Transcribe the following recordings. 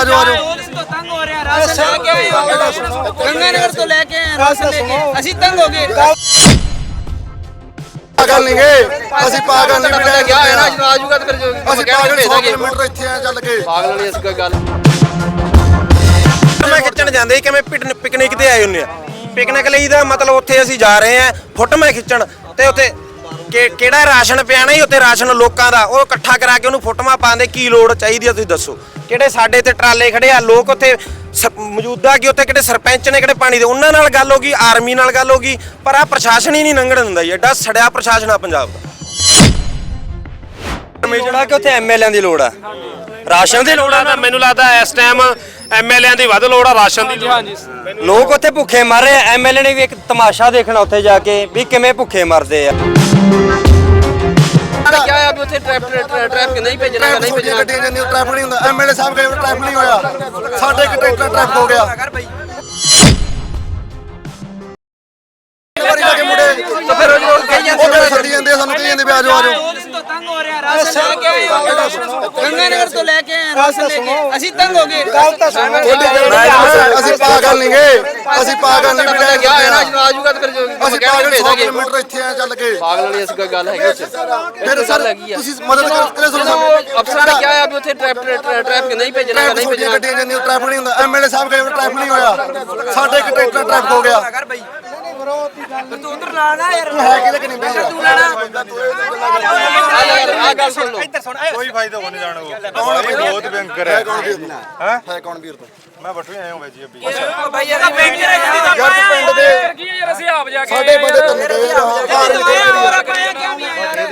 ਆਜੋ ਆਜੋ। ਪੁਲਿਸ ਤੋਂ ਤੰਗ ਹੋ ਰਿਹਾ ਰਾਸ਼ਨ ਲੈ ਕੇ ਆਏ ਹੋ। ਗੰਗਾ ਨਗਰ ਤੋਂ ਲੈ ਕੇ ਆਏ ਰਾਸ਼ਨ ਲੈ ਕੇ। ਅਸੀਂ ਤੰਗ ਹੋ ਗਏ। ਪਾਗਲ ਨਹੀਂ ਗਏ ਅਸੀਂ ਪਾਗਲ ਨਹੀਂ ਬਿਨਾਂ ਕਿਆ ਹੈ ਨਾ ਜਦੋਂ ਆਜੂਗਾ ਤਾਂ ਫਿਰ ਜੋ ਅਸੀਂ ਪਾਗਲ 100 ਕਿਲੋਮੀਟਰ ਇੱਥੇ ਆ ਚੱਲ ਕੇ। ਪਾਗਲ ਵਾਲੀ ਇਸ ਕੋਈ ਗੱਲ ਮੈਂ ਖਿੱਚਣ ਜਾਂਦੇ ਸੀ ਕਿਵੇਂ ਪਿਕਨ- ਪਿਕਨਿਕ ਤੇ ਆਏ ਹੁੰਨੇ ਆ? ਪਿਕਨਿਕ ਲਈ ਦਾ ਮਤਲਬ ਉੱਥੇ ਅਸੀਂ ਜਾ ਰਹੇ ਆ। ਫੋਟੋਆਂ ਖਿੱਚਣ ਤੇ ਉੱਥੇ ਕਿ- ਕਿਹੜਾ ਰਾਸ਼ਨ ਪਿਆ ਨਹੀਂ ਉੱਥੇ ਰਾਸ਼ਨ ਲੋਕਾਂ ਦਾ। ਉਹ ਇਕੱਠਾ ਕਰਾ ਕੇ ਉਹਨੂੰ ਫੋਟੋਆਂ ਪਾਉਂਦੇ ਕੀ ਲੋੜ ਚਾਹੀਦੀ ਆ ਤੁਸੀਂ ਦੱਸੋ? ਕਿਹੜੇ ਸਾਡੇ ਤੇ ਟਰਾਲੇ ਖੜੇ ਆ ਲੋਕ ਉੱਥੇ ਸ- ਮੌਜੂਦਾ ਕਿ ਉੱਥੇ ਕਿਹੜੇ ਸਰਪੰਚ ਨੇ ਕਿਹੜੇ ਪਾਣੀ ਦੇ ਉਹਨਾਂ ਨਾਲ ਗੱਲ ਹੋ ਗਈ ਆਰਮੀ ਨਾਲ ਗੱਲ ਹੋ ਗਈ ਪਰ ਆ ਪ੍ਰਸ਼ਾਸਨ ਹੀ ਨਹੀਂ ਲੰਘਣ ਦਿੰਦਾ ਜੀ ਐਡਾ ਸੜਿਆ ਪ੍ਰਸ਼ਾਸਨ ਆ ਪੰਜਾਬ ਦਾ। ਜਿਹੜਾ ਕਿ ਉੱਥੇ ਐਮਐਲਏ ਦੀ ਲੋੜ ਆ। ਰਾਸ਼ਨ ਦੀ ਲੋੜ ਆ ਤਾਂ ਮੈਨੂੰ ਲੱਗਦਾ ਇਸ ਟਾਈਮ ਐਮਐਲਏ ਦੀ ਵੱਧ ਲੋੜ ਆ ਰਾਸ਼ਨ ਦੀ ਹਾਂਜੀ ਲੋਕ ਉੱਥੇ ਭੁੱਖੇ ਮਰ ਰਹੇ ਐਮਐਲਏ ਨੇ ਵੀ ਇੱਕ ਤਮਾਸ਼ਾ ਦੇਖਣਾ ਉੱਥੇ ਜਾ ਕੇ ਵੀ ਕਿਵੇਂ ਭੁੱਖੇ ਮਰਦੇ ਆ। ਕਿਆ ਹੈ ਅਭੀ ਉੱਥੇ ਟ੍ਰੈਫਿਕ ਟ੍ਰੈਫਿਕ ਨਹੀਂ ਭੇਜਣਾ ਨਹੀਂ ਭੇਜਣਾ। ਗੱਡੀਆਂ ਜਾਂਦੀਆਂ ਟ੍ਰੈਫਿਕ ਨਹੀਂ ਹੁੰਦਾ। ਐਮਐਲਏ ਸਾਹਿਬ ਗਏ ਟ੍ਰੈਫਿਕ ਨਹੀਂ ਹੋਇਆ। ਸਾਡੇ ਇੱਕ ਟਰੈਕਟਰ ਟ੍ਰੈਫਿਕ ਹੋ ਗਿਆ। ਤਾਂ ਫਿਰ ਰੋਜ਼ ਕਹੀ ਜਾਂਦੇ ਉਹ ਆ, ਸਾਨੂੰ ਕਹੀ ਜਾਂਦੇ ਵੀ ਆਜੋ ਆਜੋ ਤੰਗ ਹੋ ਰਿਹਾ ਰਾਸ਼ਨ ਲੈ ਕੇ ਆਏ ਹੋ। ਗੰਗਾ ਨਗਰ ਤੋਂ ਲੈ ਕੇ ਆਏ ਰਾਸ਼ਨ ਲੈ ਕੇ। ਅਸੀਂ ਤੰਗ ਹੋ ਗਏ। ਅਸੀਂ ਪਾਗਲ ਨਹੀਂ ਗਏ। ਅਸੀਂ ਪਾਗਲ ਨਹੀਂ ਬਿਨਾਂ ਕਿਆ ਹੈ ਨਾ ਜਦੋਂ ਆਜੂਗਾ ਤਾਂ ਫਿਰ ਜੋ ਅਸੀਂ ਪਾਗਲ 100 ਕਿਲੋਮੀਟਰ ਇੱਥੇ ਆ ਚੱਲ ਕੇ। ਪਾਗਲ ਵਾਲੀ ਇਸ ਕੋਈ ਗੱਲ ਹੈਗੀ ਉੱਥੇ। ਫਿਰ ਸਰ ਤੁਸੀਂ ਮਦਦ ਕਰ ਕਰੇ। ਚਲੋ ਅਫਸਰਾਂ ਨੇ ਕਿਹਾ ਹੈ ਅਭੀ ਉੱਥੇ ਟ੍ਰੈਫਿਕ ਟ੍ਰੈਫਿਕ ਨਹੀਂ ਭੇਜਣਾ ਟ੍ਰੈਫਿਕ ਨਹੀਂ ਛੋਟੀਆਂ ਭੇਜਣਾ। ਗੱਡੀਆਂ ਜਾਂਦੀਆਂ ਟ੍ਰੈਫਿਕ ਨਹੀਂ ਹੁੰਦਾ। ਐਮਐਲਏ ਸਾਹਿਬ ਗਏ ਟ੍ਰੈਫਿਕ ਨਹੀਂ ਹੋਇਆ। ਸਾਡੇ ਇੱਕ ਟਰੈਕਟਰ ਟ੍ਰੈਫਿਕ ਹੋ ਗਿਆ। ਤੂੰ ਉਧਰ ਨਾ ਨਾ ਯਾਰ। ਹੈ ਕਿ ਨਹੀਂ ਆ ਗੱਲ ਸੁਣ ਲਓ। ਇੱਧਰ ਸੁਣ ਕੋਈ ਫਾਇਦਾ ਹੋਣ ਜਾਣ ਕੋ ਕੌਣ ਵੀ ਬਹੁਤ ਬੈਂਕਰ ਹੈ? ਕੌਣ ਵੀਰ ਤੋਂ? ਹੈ? ਹੈ ਕੌਣ ਵੀਰ ਤੋਂ? ਮੈਂ ਬਟੂ ਆਇਆ ਹਾਂ ਬਾਈ ਜੀ ਅੱਬੀ ਬਾਈ ਯਾਰ ਪਿੰਡ ਦੇ ਯਾਰ ਅਸੀਂ ਆਪ ਜਾ ਕੇ ਸਾਡੇ ਬੰਦੇ ਤੁਹਾਨੂੰ ਦੇ ਆਹਾਰ ਦੇ ਰਹੇ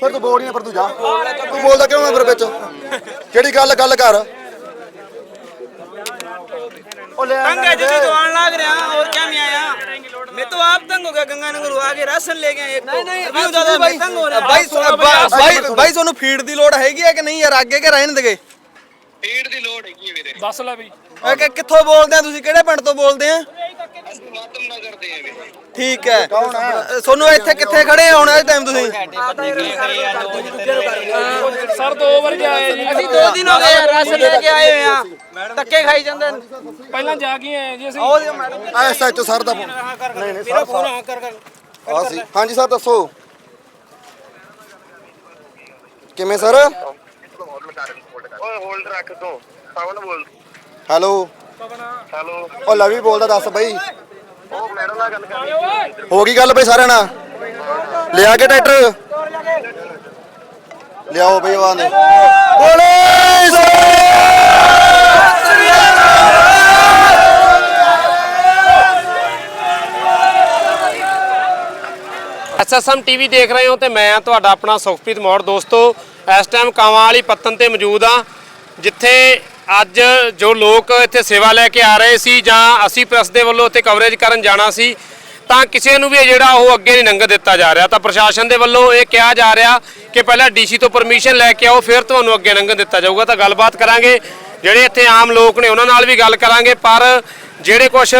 ਫਿਰ ਤੂੰ ਬੋਲ ਨਹੀਂ ਫਿਰ ਤੂੰ ਜਾ। ਤੂੰ ਬੋਲਦਾ ਕਿਉਂ ਫਿਰ ਵਿੱਚ? ਜਿਹੜੀ ਗੱਲ ਗੱਲ ਕਰ? ਉਹ ਲੈ ਤੰਗ ਜਿਹੀ ਦੁਆਨ ਲੱਗ ਰਿਹਾ ਹੋਰ ਕਿਆ ਮੈਂ ਆਇਆ? मैं तो आप तंग हो गया गंगानगर आगे राशन ले गए एक नहीं नहीं अभी उधर मैं तंग हो रहा ਬਾਈ ਬਾਈ ਬਾਈ ਤੁਹਾਨੂੰ ਫੀਡ ਦੀ ਲੋੜ ਹੈਗੀ ਹੈ ਕਿ ਨਹੀਂ ਯਾਰ ਅੱਗੇ ਕਿ ਰਹਿਣ ਦੇਗੇ ਫੀਡ ਦੀ ਲੋੜ ਹੈਗੀ ਹੈ ਵੀਰੇ ਦੱਸ ਲੈ ਅਹ ਕਿ ਕਿੱਥੋਂ ਬੋਲਦੇ ਆ ਤੁਸੀਂ? ਕਿਹੜੇ ਪਿੰਡ ਤੋਂ ਬੋਲਦੇ ਆ? ਠੀਕ ਹੈ। ਤੁਹਾਨੂੰ ਇੱਥੇ ਕਿੱਥੇ ਖੜੇ ਹੋ ਹੁਣ ਟਾਈਮ ਤੁਸੀਂ? ਸਰ ਦੋ ਵਾਰ ਗਿਆ ਆਏ ਜੀ। ਅਸੀਂ ਦੋ ਦਿਨ ਹੋ ਗਏ ਰਸ ਲੈ ਕੇ ਆਏ ਹੋਏ ਆ। ਖਾਈ ਜਾਂਦੇ ਪਹਿਲਾਂ ਜਾ ਕੇ ਆਏ ਜੀ ਅਸੀਂ। ਐਸਐਚਓ ਸਰ ਦਾ ਨਹੀਂ ਨਹੀਂ ਸਰ ਫੋਨ ਹਾਂ ਕਰ ਕਰ। ਹਾਂ ਸੀ ਹਾਂਜੀ ਸਰ ਦੱਸੋ। ਕਿਵੇਂ ਸਰ? ਓਏ ਹੋਲਡ ਰੱਖ ਦੋ। ਸਾਵਨ ਬੋਲ। ਹੈਲੋ। ਹੈਲੋ। ਉਹ ਲਵੀ ਬੋਲਦਾ ਦੱਸ ਬਈ। ਉਹ ਮੇਰੇ ਨਾਲ ਗੱਲ ਕਰ ਹੋ ਗਈ ਗੱਲ ਬਈ ਸਾਰਿਆਂ ਨਾਲ? ਲਿਆ ਕੇ ਟਰੈਕਟਰ? ਲਿਆਓ ਬਈ ਉਹ ਆਂਦੇ ਬੋਲੇ ਐਸਐਸਐਮ ਟੀਵੀ ਦੇਖ ਰਹੇ ਹੋ ਤੇ ਮੈਂ ਆ ਤੁਹਾਡਾ ਆਪਣਾ ਸੁਖਪ੍ਰੀਤ ਮੌੜ। ਦੋਸਤੋ ਇਸ ਟਾਈਮ ਕਾਵਾਂ ਵਾਲੀ ਪੱਤਨ ਤੇ ਮੌਜੂਦ ਆ ਜਿੱਥੇ ਅੱਜ ਜੋ ਲੋਕ ਇੱਥੇ ਸੇਵਾ ਲੈ ਕੇ ਆ ਰਹੇ ਸੀ ਜਾਂ ਅਸੀਂ ਪ੍ਰੈਸ ਦੇ ਵੱਲੋਂ ਇੱਥੇ ਕਵਰੇਜ ਕਰਨ ਜਾਣਾ ਸੀ, ਤਾਂ ਕਿਸੇ ਨੂੰ ਵੀ ਇਹ ਜਿਹੜਾ ਉਹ ਅੱਗੇ ਨਹੀਂ ਲੰਘ ਦਿੱਤਾ ਜਾ ਰਿਹਾ। ਤਾਂ ਪ੍ਰਸ਼ਾਸਨ ਦੇ ਵੱਲੋਂ ਇਹ ਕਿਹਾ ਜਾ ਰਿਹਾ ਕਿ ਪਹਿਲਾਂ ਡੀਸੀ ਤੋਂ ਪਰਮਿਸ਼ਨ ਲੈ ਕੇ ਆਓ, ਫਿਰ ਤੁਹਾਨੂੰ ਅੱਗੇ ਲੰਘਣ ਦਿੱਤਾ ਜਾਊਗਾ। ਤਾਂ ਗੱਲਬਾਤ ਕਰਾਂਗੇ, ਜਿਹੜੇ ਇੱਥੇ ਆਮ ਲੋਕ ਨੇ ਉਹਨਾਂ ਨਾਲ ਵੀ ਗੱਲ ਕਰਾਂਗੇ, ਪਰ ਜਿਹੜੇ ਕੁਝ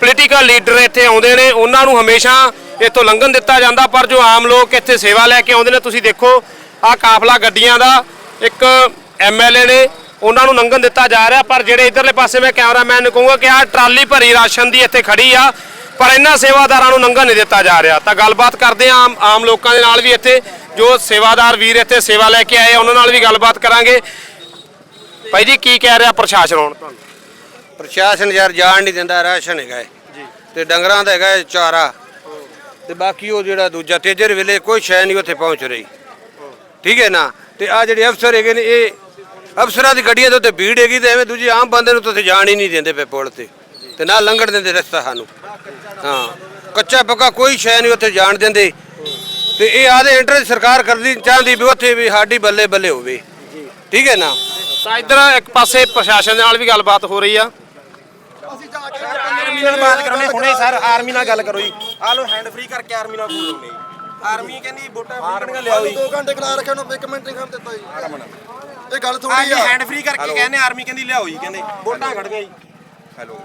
ਪੋਲੀਟੀਕਲ ਲੀਡਰ ਇੱਥੇ ਆਉਂਦੇ ਨੇ, ਉਹਨਾਂ ਨੂੰ ਹਮੇਸ਼ਾ ਇੱਥੋਂ ਲੰਘਣ ਦਿੱਤਾ ਜਾਂਦਾ। ਪਰ ਜੋ ਆਮ ਲੋਕ ਇੱਥੇ ਸੇਵਾ ਲੈ ਕੇ ਆਉਂਦੇ ਨੇ, ਤੁਸੀਂ ਦੇਖੋ, ਆਹ ਕਾਫਲਾ ਗੱਡੀਆਂ ਦਾ ਇੱਕ ਐਮਐਲਏ ਨੇ ਉਹਨਾਂ ਨੂੰ ਲੰਘਣ ਦਿੱਤਾ ਜਾ ਰਿਹਾ ਪਰ ਜਿਹੜੇ ਇਧਰਲੇ ਪਾਸੇ ਮੈਂ ਕੈਮਰਾਮੈਨ ਨੂੰ ਕਹੂੰਗਾ ਕਿ ਆਹ ਟਰਾਲੀ ਭਰੀ ਰਾਸ਼ਨ ਦੀ ਇੱਥੇ ਖੜੀ ਆ ਪਰ ਇਹਨਾਂ ਸੇਵਾਦਾਰਾਂ ਨੂੰ ਲੰਘਣ ਨਹੀਂ ਦਿੱਤਾ ਜਾ ਰਿਹਾ। ਤਾਂ ਗੱਲਬਾਤ ਕਰਦੇ ਹਾਂ ਆਮ ਲੋਕਾਂ ਦੇ ਨਾਲ ਵੀ ਇੱਥੇ ਜੋ ਸੇਵਾਦਾਰ ਵੀਰ ਇੱਥੇ ਸੇਵਾ ਲੈ ਕੇ ਆਏ ਆ, ਉਹਨਾਂ ਨਾਲ ਵੀ ਗੱਲਬਾਤ ਕਰਾਂਗੇ। ਭਾਈ ਜੀ ਕੀ ਕਹਿ ਰਿਹਾ ਪ੍ਰਸ਼ਾਸਨ ਹੁਣ ਤੁਹਾਨੂੰ? ਪ੍ਰਸ਼ਾਸਨ ਯਾਰ ਜਾਣ ਨਹੀਂ ਦਿੰਦਾ ਰਾਸ਼ਨ ਹੈਗਾ ਜੀ। ਤੇ ਡੰਗਰਾਂ ਦਾ ਹੈਗਾ ਚਾਰਾ। ਤੇ ਬਾਕੀ ਉਹ ਜਿਹੜਾ ਦੂਜਾ ਤੇਜਰ ਵੇਲੇ ਕੋਈ ਸ਼ੈ ਨਹੀਂ ਉੱਥੇ ਪਹੁੰਚ ਰਹੀ। ਠੀਕ ਹੈ ਨਾ? ਤੇ ਆ ਜਿਹੜੇ ਅਫਸਰ ਹੈਗੇ ਨੇ ਇਹ ਅਫਸਰਾਂ ਦੀ ਗੱਡੀਆਂ ਦੇ ਉੱਤੇ ਭੀੜ ਹੈਗੀ ਤੇ ਐਵੇਂ ਦੂਜੇ ਆਮ ਬੰਦੇ ਨੂੰ ਤਾਂ ਉੱਥੇ ਜਾਣ ਹੀ ਨਹੀਂ ਦਿੰਦੇ ਪਏ ਪੁਲ ਤੇ ਤੇ ਨਾ ਲੰਘਣ ਦਿੰਦੇ ਰਸਤਾ ਸਾਨੂੰ। ਹਾਂ ਕੱਚਾ ਪੱਕਾ ਕੋਈ ਸ਼ੈ ਨਹੀਂ ਉੱਥੇ ਜਾਣ ਦਿੰਦੇ। ਤੇ ਇਹ ਆਦੇ ਇੰਟਰ ਸਰਕਾਰ ਕਰਦੀ ਚਾਹੁੰਦੀ ਵੀ ਉੱਥੇ ਵੀ ਸਾਡੀ ਬੱਲੇ ਬੱਲੇ ਹੋਵੇ। ਠੀਕ ਹੈ ਨਾ? ਤਾਂ ਇਧਰ ਇੱਕ ਪਾਸੇ ਪ੍ਰਸ਼ਾਸਨ ਦੇ ਨਾਲ ਵੀ ਗੱਲਬਾਤ ਹੋ ਰਹੀ ਆ। ਆਰਮੀ ਨਾਲ ਬਾਤ ਕਰਾਉਣੇ ਹੁਣੇ ਸਰ ਆਰਮੀ ਨਾਲ ਗੱਲ ਕਰੋ ਜੀ। ਆ ਲੋ ਹੈਂਡ ਫ੍ਰੀ ਕਰਕੇ ਆਰਮੀ ਨਾਲ ਫੋਨ ਲਾਉਣੇ ਆਰਮੀ ਕਹਿੰਦੀ ਵੋਟਾਂ ਫ੍ਰੀ ਕਰਨੀਆਂ ਲਿਆਓ ਜੀ 2 ਘੰਟੇ ਖਲਾ ਰੱਖਿਆ ਨੂੰ ਇੱਕ ਮਿੰਟ ਨਹੀਂ ਕੰਮ ਦਿੱਤਾ ਜੀ। ਇਹ ਗੱਲ ਆ ਥੋੜੀ ਜੀ ਆ। ਹੈਂਡ ਫ੍ਰੀ ਕਰਕੇ ਕਹਿੰਦੇ ਆਰਮੀ ਕਹਿੰਦੀ ਲਿਆਓ ਜੀ ਕਹਿੰਦੇ ਵੋਟਾਂ ਖੜ ਗਈਆਂ ਜੀ। ਹੈਲੋ।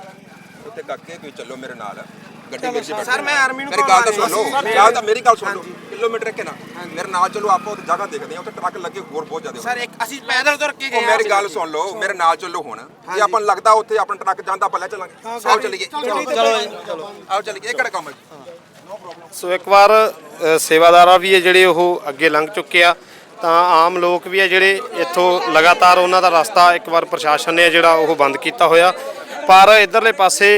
ਉੱਤੇ ਕਾਕੇ ਕੋਈ ਚੱਲੋ ਮੇਰੇ ਨਾਲ। ਗੱਡੀ ਮੇਰੇ ਸੇ ਸਰ ਮੈਂ ਆਰਮੀ ਨੂੰ ਮੇਰੀ ਗੱਲ ਤਾਂ ਸੁਣ। ਲਓ ਤਾਂ ਮੇਰੀ ਗੱਲ ਸੁਣ ਲਓ। ਕਿਲੋਮੀਟਰ ਰੱਖੇ ਨਾ। ਮੇਰੇ ਨਾਲ ਚਲੋ ਆਪਾਂ ਉੱਥੇ ਜਗ੍ਹਾ ਦੇਖਦੇ ਹਾਂ। ਉੱਥੇ ਟਰੱਕ ਲੱਗੇ ਹੋਰ ਬਹੁਤ ਜ਼ਿਆਦਾ ਸਰ ਇੱਕ ਅਸੀਂ ਪੈਦਲ ਤੁਰ ਕੇ ਗਏ ਮੇਰੀ ਗੱਲ ਸੁਣ ਲਓ। ਮੇਰੇ ਨਾਲ ਚੱਲੋ ਹੁਣ। ਜੇ ਆਪਾਂ ਲੱਗਦਾ ਉੱਥੇ ਆਪਣਾ ਟਰੱਕ ਜਾਂਦਾ ਆਪਾਂ ਲੈ ਚੱਲਾਂਗੇ। ਆਓ ਚੱਲੀਏ। ਚਲੋ ਚਲੋ ਆਓ ਚੱਲੀਏ। ਇਹ ਕਿਹੜਾ ਕੰਮ ਹੈ ਸੋ ਇੱਕ ਵਾਰ ਸੇਵਾਦਾਰਾ ਵੀ ਹੈ ਜਿਹੜੇ ਉਹ ਅੱਗੇ ਲੰਘ ਚੁੱਕੇ ਆ। ਤਾਂ ਆਮ ਲੋਕ ਵੀ ਆ ਜਿਹੜੇ ਇੱਥੋਂ ਲਗਾਤਾਰ ਉਹਨਾਂ ਦਾ ਰਸਤਾ ਇੱਕ ਵਾਰ ਪ੍ਰਸ਼ਾਸਨ ਨੇ ਜਿਹੜਾ ਉਹ ਬੰਦ ਕੀਤਾ ਹੋਇਆ ਪਰ ਇਧਰਲੇ ਪਾਸੇ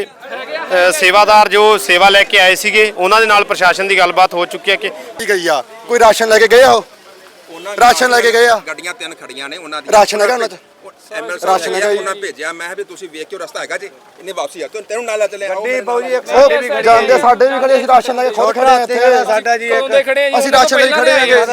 ਸੇਵਾਦਾਰ ਜੋ ਸੇਵਾ ਲੈ ਕੇ ਆਏ ਸੀਗੇ ਉਹਨਾਂ ਦੇ ਨਾਲ ਪ੍ਰਸ਼ਾਸਨ ਦੀ ਗੱਲਬਾਤ ਹੋ ਚੁੱਕੀ ਹੈ ਕਿ ਕੀ ਗਈ ਆ ਕੋਈ ਰਾਸ਼ਨ ਲੈ ਕੇ ਗਏ ਆ ਉਹ ਰਾਸ਼ਨ ਲੈ ਕੇ ਗਏ ਆ? ਗੱਡੀਆਂ ਤਿੰਨ ਖੜੀਆਂ ਨੇ ਉਹਨਾਂ ਦੀ ਰਾਸ਼ਨ ਹੈਗਾ ਉਹਨਾਂ 'ਚ? ਰਾਸ਼ਨ ਹੈਗਾ ਜੀ। ਉਹਨਾਂ ਭੇਜਿਆ। ਮੈਂ ਕਿਹਾ ਵੀ ਤੁਸੀਂ ਵੇਖ ਕੇ ਰਸਤਾ ਹੈਗਾ ਜੀ। ਇਹਨੇ ਵਾਪਸੀ ਆ। ਤੈਨੂੰ ਤੈਨੂੰ ਨਾਲ ਲੈ ਚੱਲੇ ਗੱਡੀ ਉਹ ਜਾਂਦੇ ਸਾਡੇ ਵੀ ਖੜੇ ਅਸੀਂ ਰਾਸ਼ਨ ਲੈ ਕੇ ਖੁਦ ਖੜੇ ਆ ਇੱਥੇ। ਸਾਡਾ ਜੀ ਅਸੀਂ ਰਾਸ਼ਨ ਲਈ ਖੜੇ ਹੈਗੇ।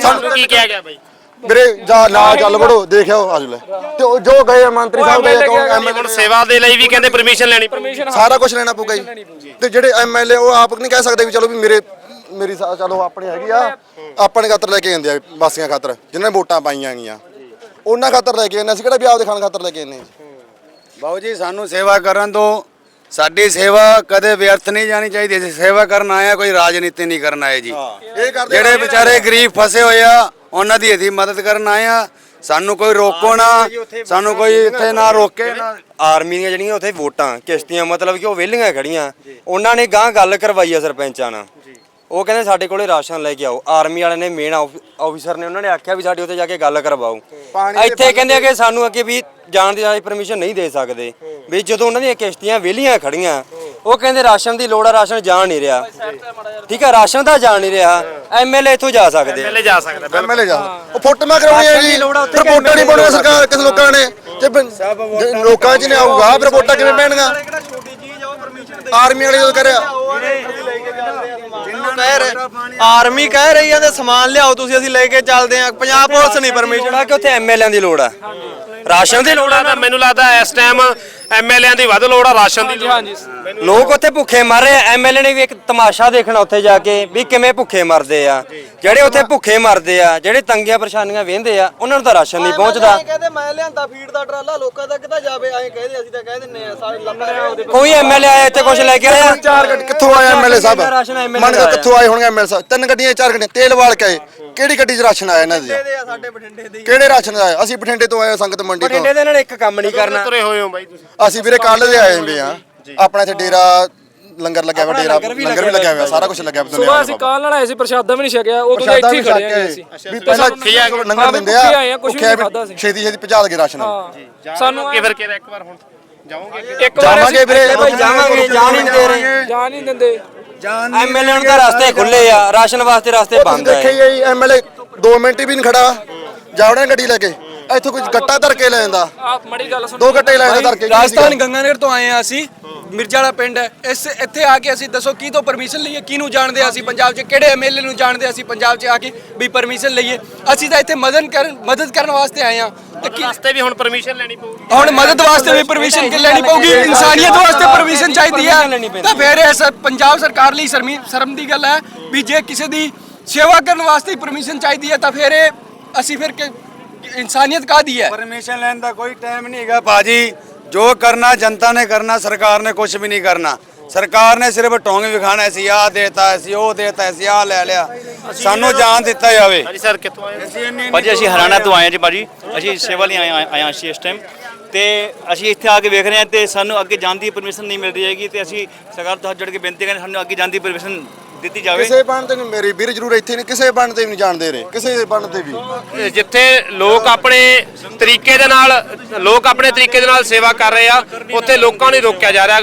ਸਾਨੂੰ ਕੀ ਕਿਹਾ ਗਿਆ ਬਾਈ? ਵੀਰੇ ਜਾ ਨਾਲ ਚੱਲ ਵੜੋ ਦੇਖਿਓ ਆਜੋ ਲੈ। ਤੇ ਉਹ ਜੋ ਗਏ ਮੰਤਰੀ ਸਾਹਿਬ ਕੌਣ? ਐਮਐਲਏ ਸੇਵਾ ਦੇ ਲਈ ਵੀ ਕਹਿੰਦੇ ਪਰਮਿਸ਼ਨ ਲੈਣੀ ਪਊ ਸਾਰਾ ਕੁਝ ਲੈਣਾ ਪਊਗਾ ਜੀ। ਤੇ ਜਿਹੜੇ ਐਮਐਲਏ ਉਹ ਆਪ ਨਹੀਂ ਕਹਿ ਸਕਦੇ ਵੀ ਚਲੋ ਵੀ ਮੇਰੇ ਮੇਰੀ ਚਲੋ ਆਪਣੀ ਹੈਗੀ ਆ। ਆਪਣੇ ਖਾਤਰ ਲੈ ਕੇ ਜਾਂਦੇ ਆ ਵਾਸੀਆਂ ਖਾਤਰ। ਜਿਨ੍ਹਾਂ ਨੇ ਵੋਟਾਂ ਪਾਈਆਂ ਗਈਆਂ। ਉਹਨਾਂ ਖਾਤਰ ਲੈ ਕੇ ਜਾਂਦੇ ਅਸੀਂ ਕਿਹੜਾ ਵੀ ਆਪਦੇ ਖਾਣ ਖਾਤਰ ਲੈ ਕੇ ਜੀ? ਬਾਊ ਜੀ ਸਾਨੂੰ ਸੇਵਾ ਕਰਨ ਤੋਂ ਸਾਡੀ ਸੇਵਾ ਕਦੇ ਵਿਅਰਥ ਨਹੀਂ ਜਾਣੀ ਚਾਹੀਦੀ। ਅਸੀਂ ਸੇਵਾ ਕਰਨ ਆਏ ਆ ਕੋਈ ਰਾਜਨੀਤੀ ਨਹੀਂ ਕਰਨ ਆਏ ਜੀ। ਇਹ ਕਰਦੇ ਜਿਹੜੇ ਵਿਚਾਰੇ ਗਰੀਬ ਫਸੇ ਹੋਏ ਆ ਉਹਨਾਂ ਦੀ ਅਸੀਂ ਮਦਦ ਕਰਨ ਆਏ ਆ ਸਾਨੂੰ ਕੋਈ ਰੋਕੋ ਨਾ ਸਾਨੂੰ ਕੋਈ ਇੱਥੇ ਨਾ ਰੋਕੇ ਨਾ। ਆਰਮੀ ਦੀਆਂ ਜਿਹੜੀਆਂ ਉੱਥੇ ਵੋਟਾਂ ਕਿਸ਼ਤੀਆਂ ਮਤਲਬ ਕਿ ਉਹ ਵਿਹਲੀਆਂ ਖੜੀਆਂ। ਉਹਨਾਂ ਨੇ ਗਾਂ ਗੱਲ ਕਰਵਾਈ ਆ ਸਰਪੰਚਾਂ ਨਾਲ। ਉਹ ਕਹਿੰਦੇ ਸਾਡੇ ਕੋਲੇ ਰਾਸ਼ਨ ਲੈ ਕੇ ਆਓ। ਆਰਮੀ ਵਾਲਿਆਂ ਨੇ ਮੇਨ ਆਫੀਸਰ ਨੇ ਉਹਨਾਂ ਨੇ ਆਖਿਆ ਵੀ ਸਾਡੇ ਉੱਥੇ ਜਾ ਕੇ ਗੱਲ ਕਰਵਾਓ। ਇੱਥੇ ਕਹਿੰਦੇ ਆ ਕਿ ਸਾਨੂੰ ਅੱਗੇ ਵੀ ਜਾਣ ਦੀ ਪਰਮਿਸ਼ਨ ਨਹੀਂ ਦੇ ਸਕਦੇ। ਵੀ ਜਦੋਂ ਉਹਨਾਂ ਦੀਆਂ ਕਿਸ਼ਤੀਆਂ ਵਿਹਲੀਆਂ ਖੜੀਆਂ ਉਹ ਕਹਿੰਦੇ ਰਾਸ਼ਨ ਦੀ ਲੋੜ ਆ ਰਾਸ਼ਨ ਜਾਣ ਨਹੀਂ ਰਿਹਾ। ਠੀਕ ਆ ਰਾਸ਼ਨ ਤਾਂ ਜਾਣ ਨਹੀਂ ਰਿਹਾ। ਐਮਐਲਏ ਇੱਥੋਂ ਜਾ ਸਕਦੇ ਜਾ ਸਕਦਾ ਐਮਐਲਏ ਜਾ ਉਹ ਫੋਟੋਆਂ ਕਰਾਉਣੀਆਂ ਜੀ। ਦੀ ਵੋਟਾਂ ਨਹੀਂ ਪਾਉਣੀਆਂ ਸਰਕਾਰ ਕਿਸ ਲੋਕਾਂ ਨੇ। ਜੇ ਜੇ ਲੋਕਾਂ 'ਚ ਨਹੀਂ ਆਊਗਾ ਫਿਰ ਵੋਟਾਂ ਕਿਵੇਂ ਪੈਣਗੀਆਂ? ਆਰਮੀ ਵਾਲੇ ਜਦੋਂ ਕਰਿਆ। ਕਹਿ ਰਹੇ ਆਰਮੀ ਕਹਿ ਰਹੀ ਆ ਤੇ ਸਮਾਨ ਲਿਆਓ ਤੁਸੀਂ ਅਸੀਂ ਲੈ ਕੇ ਚੱਲਦੇ ਆ। ਪੰਜਾਬ ਪੁਲਿਸ ਨਹੀਂ ਪਰਮਿਸ਼ਨ। ਜਿਹੜਾ ਕਿ ਉੱਥੇ ਐਮਐਲਏ ਦੀ ਲੋੜ ਆ। ਰਾਸ਼ਨ ਦੀ ਲੋੜ ਆ ਤਾਂ ਮੈਨੂੰ ਲੱਗਦਾ ਇਸ ਟਾਈਮ ਐਮਐਲਏ ਦੀ ਵੱਧ ਲੋੜ ਆ ਰਾਸ਼ਨ ਦੀ ਹਾਂਜੀ ਲੋਕ ਉੱਥੇ ਭੁੱਖੇ ਮਰ ਰਹੇ ਆ। ਐਮਐਲਏ ਨੇ ਵੀ ਇੱਕ ਤਮਾਸ਼ਾ ਦੇਖਣਾ ਉੱਥੇ ਜਾ ਕੇ ਵੀ ਕਿਵੇਂ ਭੁੱਖੇ ਮਰਦੇ ਆ। ਜਿਹੜੇ ਉੱਥੇ ਭੁੱਖੇ ਮਰਦੇ ਆ ਜਿਹੜੇ ਤੰਗੀਆਂ ਪਰੇਸ਼ਾਨੀਆਂ ਵੇਂਦੇ ਆ ਉਹਨਾਂ ਨੂੰ ਤਾਂ ਰਾਸ਼ਨ ਨਹੀਂ ਪਹੁੰਚਦਾ। ਕਹਿੰਦੇ ਮੈਂ ਲਿਆਂਦਾ ਫੀਡ ਦਾ ਟਰਾਲਾ ਲੋਕਾਂ ਤੱਕ ਤਾਂ ਜਾਵੇ ਐਂ ਕਹਿੰਦੇ ਅਸੀਂ ਤਾਂ ਕਹਿ ਦਿੰਨੇ ਆ ਸਾਰੇ ਲੰਬੇ ਕੋਈ ਐਮਐਲਏ ਆਇਆ ਇੱਥੇ ਕੁਝ ਲੈ ਕੇ ਆਇਆ? ਚਾਰ ਕਿੱਥੋਂ ਆਇਆ ਐਮਐਲਏ ਸਾਹਿਬ? ਮੰਨ। ਕਿੱਥੋਂ ਆਏ ਹੋਣਗੇ ਐਮਐਲਏ ਸਾਹਿਬ? ਤਿੰਨ ਗੱਡੀਆਂ ਚਾਰ ਗੱਡੀਆਂ ਤੇਲ ਵਾਲ ਕੇ ਆਏ। ਕਿਹੜੀ ਗੱਡੀ 'ਚ ਰਾਸ਼ਨ ਆਇਆ ਇਹਨਾਂ ਦੀ ਸਾਡੇ ਬਠਿੰਡੇ ਦੇ ਕਿਹੜੇ ਰਾਸ਼ਨ ਆਇਆ? ਅਸੀਂ ਬਠਿੰਡੇ ਤੋਂ ਆਏ ਸੰਗਤ ਮੰਡੀ ਤੋਂ। ਬਠਿੰਡੇ ਦੇ ਨਾਲ ਇੱਕ ਕੰਮ ਨਹੀਂ ਕਰਨਾ। ਤੁਰੇ ਹੋਏ ਹੋ ਬਾਈ ਤੁਸੀਂ। ਅਸੀਂ ਵੀਰੇ ਕੱਲ ਦੇ ਆਏ ਵੇ ਆ ਆਪਣਾ ਇੱਥੇ ਡੇਰਾ ਲੰਗਰ ਲੱਗਿਆ ਹੋਇਆ ਡੇਰਾ ਲੰਗਰ ਵੀ ਲੱਗਿਆ ਹੋਇਆ ਸਾਰਾ ਕੁਝ ਲੱਗਿਆ ਹੋਇਆ ਦੁਨੀਆ ਦਾ ਕਾਲ ਨਾਲ ਆਏ ਸੀ ਪ੍ਰਸ਼ਾਦਾ ਵੀ ਨਹੀਂ ਛਕਿਆ ਉਹ ਕਹਿੰਦੇ ਪ੍ਰਸ਼ਾਦਾ ਇੱਥੇ ਹੀ ਖੜੇ ਆ ਕੇ ਅਸੀਂ। ਵੀ ਪਹਿਲਾਂ ਲੰਗਰ ਦਿੰਦੇ ਆ ਆ, ਅਸੀਂ। ਛੇਤੀ ਛੇਤੀ ਪਹੁੰਚਾ ਦਗੇ ਰਾਸ਼ਨ। ਸਾਨੂੰ ਕਿ ਫਿਰ ਕਿਹੜਾ ਇੱਕ ਵਾਰ ਹੁਣ ਜਾਓਗੇ? ਇੱਕ ਵਾਰ ਜਾਵਾਂਗੇ ਵੀਰੇ ਭਾਈ ਜਾਵਾਂਗੇ ਜਾਣ ਹੀ ਨਹੀਂ ਦੇ ਰਹੇ ਜਾਣ ਨਹੀਂ ਦਿੰਦੇ। ਐਮਐਲਏ ਨੂੰ ਤਾਂ ਰਸਤੇ ਖੁੱਲੇ ਆ ਰਾਸ਼ਨ ਵਾਸਤੇ ਰਸਤੇ ਬੰਦ ਆ ਦੇਖਿਆ ਹੀ ਐਮਐਲਏ 2 ਮਿੰਟ ਵੀ ਨਹੀਂ ਖੜਾ। ਜਾਵੜਾ ਗੱਡੀ ਲੈ ਕੇ। ਇੱਥੋਂ ਕੋਈ ਗੱਟਾ ਧਰ ਕੇ ਲੈ ਜਾਂਦਾ। ਆਪ ਮੜੀ ਗੱਲ ਸੁਣ। ਦੋ ਗੱਟੇ ਲੈ ਜਾਂਦਾ ਧਰ ਕੇ ਰਾਜਸਥਾਨ ਗੰਗਾਨਗਰ ਤੋਂ ਆਏ ਆ ਅਸੀਂ ਮਿਰਜ਼ਾ ਵਾਲਾ ਪਿੰਡ ਹੈ। ਇਸ ਇੱਥੇ ਆ ਕੇ ਅਸੀਂ ਦੱਸੋ ਕੀ ਤੋਂ ਪਰਮਿਸ਼ਨ ਲਈਏ ਕਿਹਨੂੰ ਜਾਣਦੇ ਆ ਅਸੀਂ? ਪੰਜਾਬ 'ਚ ਕਿਹੜੇ ਐਮਐਲਏ ਨੂੰ ਜਾਣਦੇ ਆ ਅਸੀਂ? ਪੰਜਾਬ 'ਚ ਆ ਕੇ ਵੀ ਪਰਮਿਸ਼ਨ ਲਈਏ। ਅਸੀਂ ਤਾਂ ਇੱਥੇ ਮਦਦ ਕਰਨ ਮਦਦ ਕਰਨ ਵਾਸਤੇ ਆਏ ਆ ਤੇ ਕੀ ਰਸਤੇ ਵੀ ਹੁਣ ਪਰਮਿਸ਼ਨ ਲੈਣੀ ਪਊਗੀ। ਹੁਣ ਮਦਦ ਵਾਸਤੇ ਵੀ ਪਰਮਿਸ਼ਨ ਲੈਣੀ ਪਊਗੀ ਇਨਸਾਨੀਅਤ ਵਾਸਤੇ ਪਰਮਿਸ਼ਨ ਚਾਹੀਦੀ ਹੈ। ਤਾਂ ਫਿਰ ਇਹ ਸਰ ਪੰਜਾਬ ਸਰਕਾਰ ਲਈ ਸ਼ਰਮੀ ਸ਼ਰਮ ਦੀ ਗੱਲ ਹੈ ਵੀ ਜੇ ਕਿਸੇ ਦੀ ਸੇਵਾ ਕਰਨ ਵਾਸਤੇ ਪਰਮਿਸ਼ਨ ਚਾਹੀਦੀ ਹੈ ਤਾਂ ਫਿਰ ਇਹ ਅਸੀਂ ਫਿਰ ਕਿ- ਇਨਸਾਨੀਅਤ ਕਾਦੀ ਹੈ? ਪਰਮਿਸ਼ਨ ਲੈਣ ਦਾ ਕੋਈ ਟਾਈਮ ਨਹੀਂ ਹੈਗਾ ਬਾਜੀ ਜੋ ਕਰਨਾ ਜਨਤਾ ਨੇ ਕਰਨਾ ਸਰਕਾਰ ਨੇ ਕੁਝ ਵੀ ਨਹੀਂ ਕਰਨਾ। ਸਰਕਾਰ ਨੇ ਸਿਰਫ ਟੋਂਗ ਵਿਖਾਣਾ ਸੀ ਆਹ ਦੇਤਾ ਸੀ ਉਹ ਦੇਤਾ ਸੀ ਆਹ ਲੈ ਲਿਆ। ਸਾਨੂੰ ਜਾਨ ਦਿੱਤਾ ਜਾਵੇ। ਹਾਂਜੀ ਸਰ ਕਿੱਥੋਂ ਆਏ? ਭਾਜੀ ਅਸੀਂ ਹਰਿਆਣਾ ਤੋਂ ਆਏ ਜੀ ਭਾਜੀ। ਅਸੀਂ ਸੇਵਾ ਲਈ ਆਏ ਆਏ ਹਾਂ ਅਸੀਂ ਇਸ ਟਾਈਮ ਤੇ ਅਸੀਂ ਇੱਥੇ ਆ ਕੇ ਵੇਖ ਰਹੇ ਹਾਂ ਤੇ ਸਾਨੂੰ ਅੱਗੇ ਜਾਣ ਦੀ ਪਰਮਿਸ਼ਨ ਨਹੀਂ ਮਿਲ ਰਹੀ ਹੈਗੀ ਤੇ ਅਸੀਂ ਸਰਕਾਰ ਤੋਂ ਹੱਥ ਜੋੜ ਕੇ ਬੇਨਤੀ ਕਰਦੇ ਸਾਨੂੰ ਅੱਗੇ ਜਾਣ ਦੀ ਪਰਮਿਸ਼ਨ ਦਿੱਤੀ ਜਾਵੇ। ਕਿਸੇ ਬਣ ਤੇ ਨਹੀਂ ਮੇਰੀ ਵੀਰ ਜ਼ਰੂਰ ਇੱਥੇ ਨਹੀਂ ਕਿਸੇ ਬਣ ਤੇ ਵੀ ਨਹੀਂ ਜਾਣਦੇ ਰਹੇ ਕਿਸੇ ਬਣ ਤੇ ਵੀ। ਜਿੱਥੇ ਲੋਕ ਆਪਣੇ ਤਰੀਕੇ ਦੇ ਨਾਲ ਲੋਕ ਆਪਣੇ ਤਰੀਕੇ ਦੇ ਨਾਲ ਸੇਵਾ ਕਰ ਰਹੇ ਆ ਉੱਥੇ ਲੋਕਾਂ ਨੂੰ ਰੋਕਿਆ ਜਾ ਰਿਹਾ।